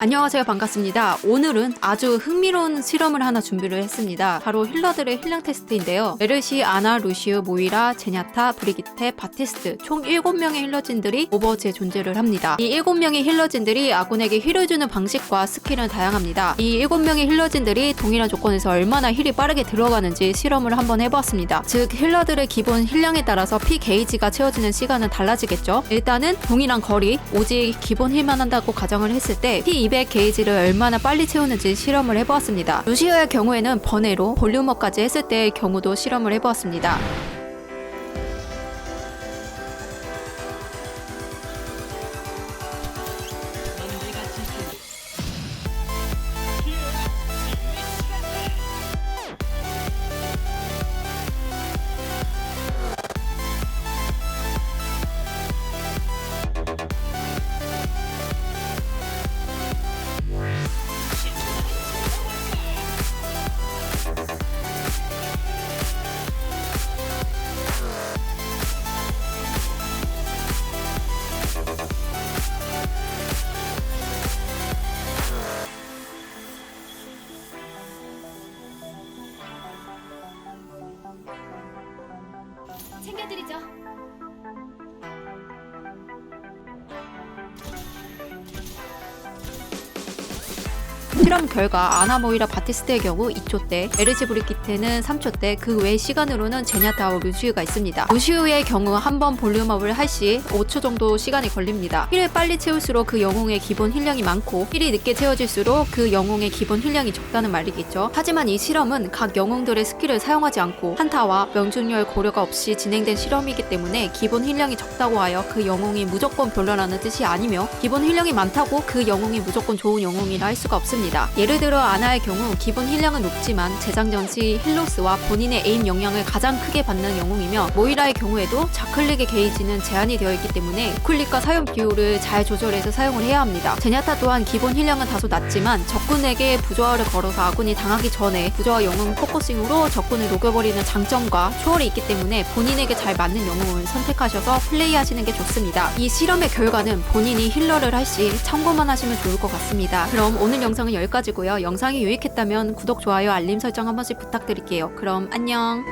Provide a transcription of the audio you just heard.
안녕하세요. 반갑습니다. 오늘은 아주 흥미로운 실험을 하나 준비를 했습니다. 바로 힐러들의 힐량 테스트인데요. 메르시, 아나, 루시우, 모이라, 제냐타, 브리기테, 바티스트 총 7명의 힐러진들이 오버워치에 존재를 합니다. 이 7명의 힐러진들이 아군에게 힐을 주는 방식과 스킬은 다양합니다. 이 7명의 힐러진들이 동일한 조건에서 얼마나 힐이 빠르게 들어가는지 실험을 한번 해보았습니다. 즉 힐러들의 기본 힐량에 따라서 피 게이지가 채워지는 시간은 달라지겠죠? 일단은 동일한 거리 오직 기본 힐만 한다고 가정을 했을 때 P200 게이지를 얼마나 빨리 채우는지 실험을 해보았습니다. 루시오의 경우에는 번외로 볼륨업까지 했을 때의 경우도 실험을 해보았습니다. 챙겨드리죠. 실험 결과 아나모이라 바티스트의 경우 2초 대, 에르시 브리키테는 3초 대, 그외 시간으로는 제냐타와 루시우가 있습니다. 루시우의 경우 한 번 볼륨업을 할 시 5초 정도 시간이 걸립니다. 힐을 빨리 채울수록 그 영웅의 기본 힐량이 많고 힐이 늦게 채워질수록 그 영웅의 기본 힐량이 적다는 말이겠죠. 하지만 이 실험은 각 영웅들의 스킬을 사용하지 않고 한타와 명중률 고려가 없이 진행된 실험이기 때문에 기본 힐량이 적다고 하여 그 영웅이 무조건 별로라는 뜻이 아니며 기본 힐량이 많다고 그 영웅이 무조건 좋은 영웅이라 할 수가 없 습니다. 예를 들어 아나의 경우 기본 힐량은 높지만 재장전 시 힐로스와 본인의 에임 영향을 가장 크게 받는 영웅이며 모이라의 경우에도 좌클릭의 게이지는 제한이 되어 있기 때문에 우클릭과 사용 비율을 잘 조절해서 사용을 해야 합니다. 제냐타 또한 기본 힐량은 다소 낮지만 적군에게 부조화를 걸어서 아군이 당하기 전에 부조화 영웅 포커싱으로 적군을 녹여버리는 장점과 초월이 있기 때문에 본인에게 잘 맞는 영웅을 선택하셔서 플레이하시는 게 좋습니다. 이 실험의 결과는 본인이 힐러를 할 시 참고만 하시면 좋을 것 같습니다. 그럼 오늘 영상은 여기까지고요. 영상이 유익했다면 구독, 좋아요, 알림 설정 한 번씩 부탁드릴게요. 그럼 안녕.